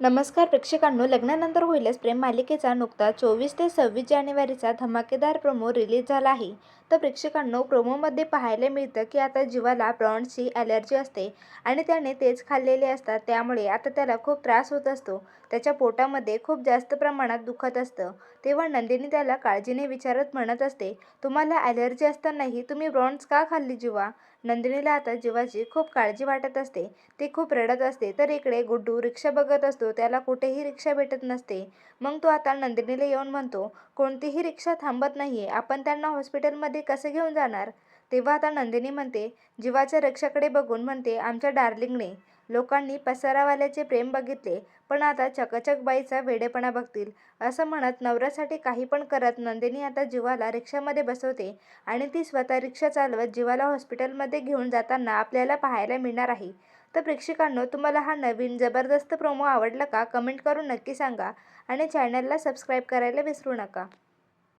नमस्कार प्रेक्षकांनो लग्नानंतर होईलच प्रेम मालिकेचा नुकता. चोवीस ते सव्वीस जानेवारीचा धमाकेदार प्रोमो रिलीज झाला आहे. तर प्रेक्षकांनो प्रोमोमध्ये पाहायला मिळतं की आता जीवाला प्रॉन्सची ॲलर्जी असते आणि त्याने तेच खाल्लेले असतात. त्यामुळे आता त्याला खूप त्रास होत असतो. त्याच्या पोटामध्ये खूप जास्त प्रमाणात दुखत असतं. तेव्हा नंदिनी त्याला काळजीने विचारत म्हणत असते तुम्हाला ॲलर्जी असतानाही तुम्ही प्रॉन्स का खाल्ली जीवा? नंदिनीला आता जीवाची खूप काळजी वाटत असते ती खूप रडत असते. तर इकडे गुड्डू रिक्षा बघत असतो. त्याला कुठेही रिक्षा भेटत नसते. मग तो आता नंदिनीला येऊन म्हणतो कोणतीही रिक्षा थांबत नाही आपण त्यांना हॉस्पिटलमध्ये कसे घेऊन जाणार? तेव्हा आता नंदिनी म्हणते जीवाच्या रिक्षाकडे बघून म्हणते आमच्या डार्लिंगने. लोकांनी पसारावाल्याचे प्रेम बघितले पण आता चकचक बाईचा वेडेपणा बघतील असं म्हणत नवऱ्यासाठी काही पण करत नंदिनी आता जीवाला रिक्षामध्ये बसवते आणि ती स्वतः रिक्षा चालवत जीवाला हॉस्पिटलमध्ये घेऊन जाताना आपल्याला पाहायला मिळणार आहे. तर प्रेक्षकांनो तुम्हाला हा नवीन जबरदस्त प्रोमो आवडला का? कमेंट करून नक्की सांगा आणि चॅनलला सबस्क्राईब करायला विसरू नका.